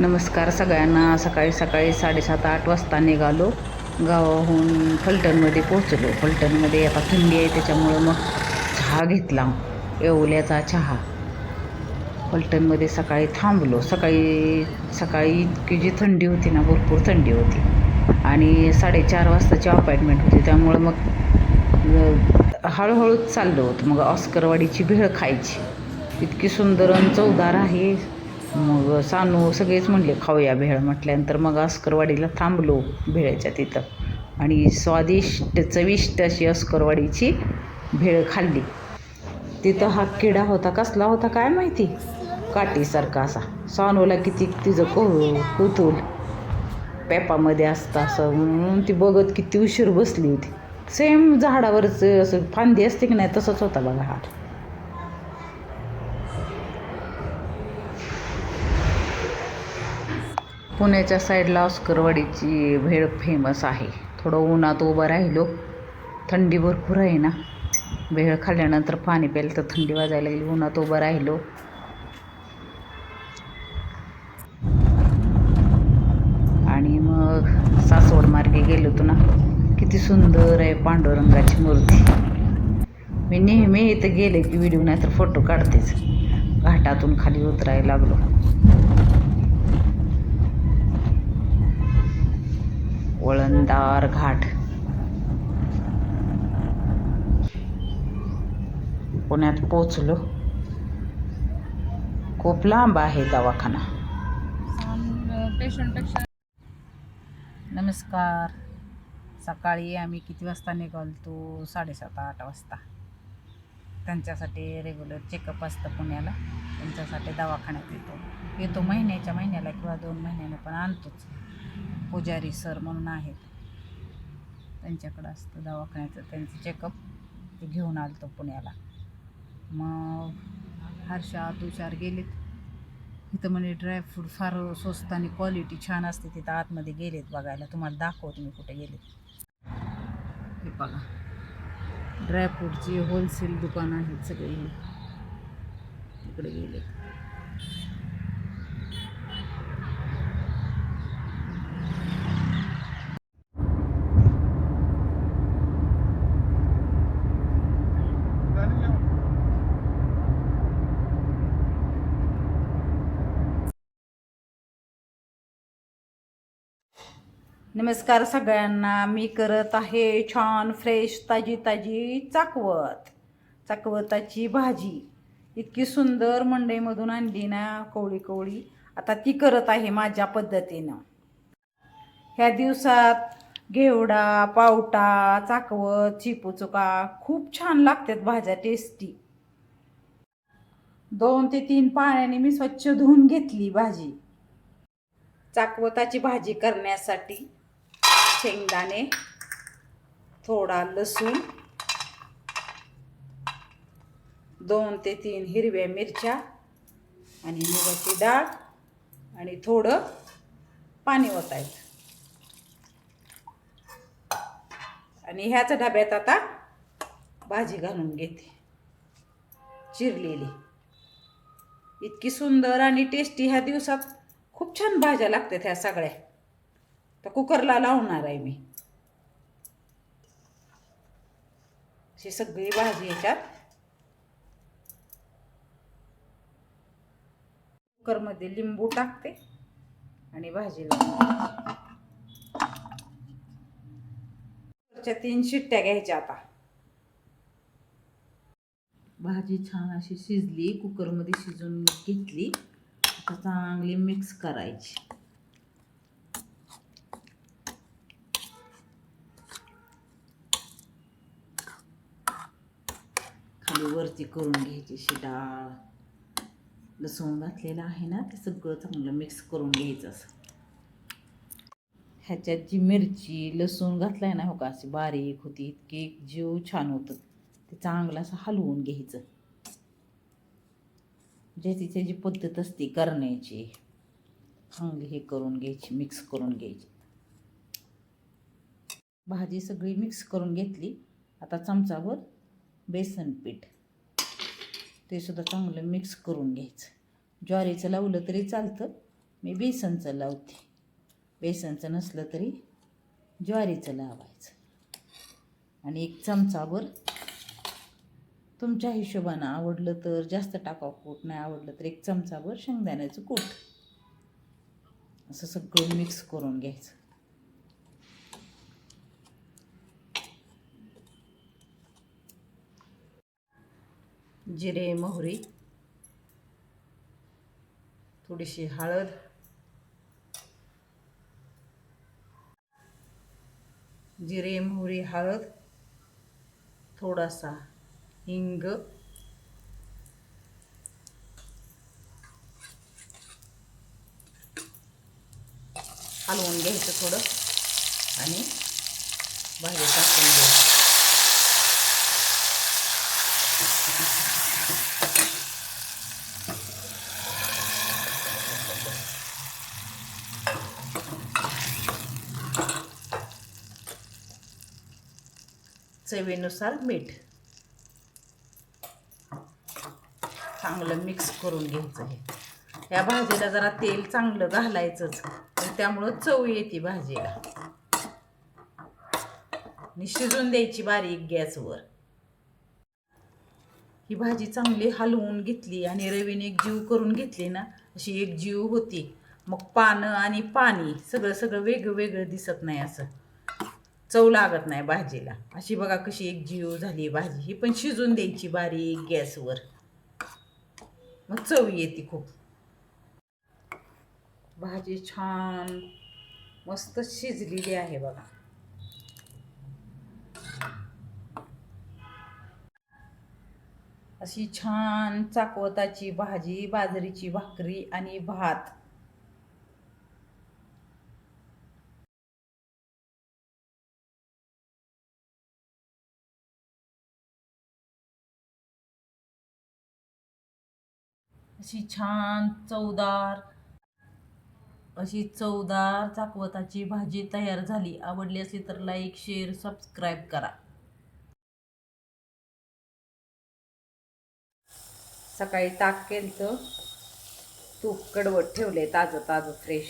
नमस्कार सगळ्यांना. सकाळी सकाळी साडेसात आठ वाजता निघालो. गावाहून फलटणमध्ये पोहोचलो. फलटणमध्ये आता थंडी आहे त्याच्यामुळं मग चहा घेतला. येवल्याचा चहा. फलटणमध्ये सकाळी थांबलो. सकाळी सकाळी इतकी जी थंडी होती ना भरपूर थंडी होती. आणि साडेचार वाजताची अपॉइंटमेंट होती. त्यामुळं मग हळूहळूच चाललो होतं. मग ऑस्करवाडीची भेळ खायची. इतकी सुंदर आणि चवदार आहे. मग सानू सगळेच म्हणले खाऊया भेळ. म्हटल्यानंतर मग अस्करवाडीला थांबलो भेळच्या तिथं. आणि स्वादिष्ट चविष्ट अशी अस्करवाडीची भेळ खाल्ली. तिथं हा किडा होता कसला होता काय माहिती? काठीसारखा असा. सानूला किती तिचं को कुतूल. पेपामध्ये असतं असं म्हणून ती बघत किती उशीर बसली होती. सेम झाडावरच असं फांदी असते की नाही तसंच होता बघा हा पुण्याच्या साईडला ऑस्करवाडीची भेळ फेमस आहे. थोडं उन्हात उभं राहिलो. थंडी भरपूर आहे ना. भेळ खाल्ल्यानंतर पाणी प्यायलं तर थंडी वाजायला लागली. उन्हात उभं राहिलो. आणि मग सासवड मार्गे गेलो होतो ना. किती सुंदर आहे पांडुरंगाची मूर्ती. मी नेहमी इथं गेले की व्हिडिओ नाही तर फोटो काढतेच. घाटातून खाली उतरायला लागलो. वळणदार घाट. पुण्यात पोचलो खूप लांब आहे दवाखाना. पेशंटपेक्षा नमस्कार. सकाळी आम्ही किती वाजता निघालतो? साडेसात आठ वाजता. त्यांच्यासाठी रेग्युलर चेकअप असतं पुण्याला. त्यांच्यासाठी दवाखान्यात येतो. येतो महिन्याच्या महिन्याला किंवा दोन महिन्याने पण आणतोच. पुजारी सर म्हणून आहेत. त्यांच्याकडं असतं दवाखान्याचं. त्यांचं चेकअप ते घेऊन आलतो पुण्याला. मग हर्षा तुषार गेलेत. इथं म्हणे ड्रायफ्रूट फार स्वस्त आणि क्वालिटी छान असते. तिथं आतमध्ये गेलेत बघायला. तुम्हाला दाखवतो मी कुठे गेलेत. हे बघा. ड्रायफ्रूटची होलसेल दुकान आहेत सगळे. तिकडे गेले नमस्कार सगळ्यांना. मी करत आहे छान फ्रेश ताजी ताजी चाकवत. चाकवताची भाजी. इतकी सुंदर मंडईमधून आणली ना कोवळी कोवळी. आता ती करत आहे माझ्या पद्धतीनं. ह्या दिवसात घेवडा पावटा चाकवत चिपूचुका खूप छान लागतात भाज्या टेस्टी दोन ते तीन पाण्याने मी स्वच्छ धुवून घेतली भाजी. चाकवताची भाजी करण्यासाठी शेंगदाणे थोडा लसूण दोन ते तीन हिरव्या मिरच्या आणि मुगाची डाळ आणि थोडं पाणी ओतायचं. आणि ह्याच डब्यात आता भाजी घालून घेते. चिरलेली. इतकी सुंदर आणि टेस्टी ह्या दिवसात खूप छान भाज्या लागतात ह्या सगळ्या. तर कुकरला लावणार आहे मी. अशी सगळी भाजी ह्याच्यात कुकरमध्ये लिंबू टाकते आणि भाजी लावते. तीन शिट्ट्या घ्यायच्या आता. भाजी छान अशी शिजली कुकरमध्ये शिजून घेतली. आता चांगली मिक्स करायची. खाली वरती करून घ्यायची अशी डाळ. लसूण घातलेलं आहे ना ते सगळं चांगलं मिक्स करून घ्यायचं असं. ह्याच्यात जी मिरची लसूण घातलाय ना हो का अशी बारीक होती इतकी जीव छान होतं. ते चांगलं असं हलवून घ्यायचं. ज्याची त्याची पद्धत असते करण्याची चांगली हे करून घ्यायची मिक्स करून घ्यायची. भाजी सगळी मिक्स करून घेतली. आता चमचाभर बेसन पीठ. ते सुद्धा चांगलं मिक्स करून घ्यायचं. ज्वारीचं लावलं तरी चालतं. मी बेसनचं लावते. बेसनचं नसलं तरी ज्वारीचं लावायचं. आणि एक चमचाभर तुमच्या हिशोबानं आवडलं तर जास्त टाकावं कूट नाही आवडलं तर एक चमचाभर शेंगदाण्याचं कूट. असं सगळं मिक्स करून घ्यायचं. जिरे मोहरी थोडीशी हळद. जिरे मोहरी हळद थोडासा हिंग. हलवून घ्यायचं थोडं आणि भाजी टाकून घ्यायचं. चवीनुसार मीठ. चांगलं मिक्स करून घ्यायचं आहे या भाजीला जरा तेल चांगलं घालायचंच. त्यामुळं चव येते भाजीला. आणि शिजून द्यायची बारीक गॅसवर. ही भाजी चांगली हलवून घेतली आणि रवीने एक जीव करून घेतली ना अशी एक जीव होती. मग पानं आणि पाणी सगळं सगळं वेगळं वेगळं दिसत नाही असं. चव लागत नाही भाजीला. अशी बघा कशी एक जीव झाली भाजी. ही पण शिजून द्यायची बारीक गॅसवर. मग चव येते खूप. भाजी छान मस्त शिजलेली आहे बघा. अशी छान चाकवताची भाजी बाजरीची भाकरी आणि भात. अशी छान चवदार अशी चवदार चाकवताची भाजी तयार झाली. आवडली असली तर लाईक शेअर सबस्क्राईब करा. सकाळी ताक केलं तर तूप कडवट ठेवले ताजं ताजं फ्रेश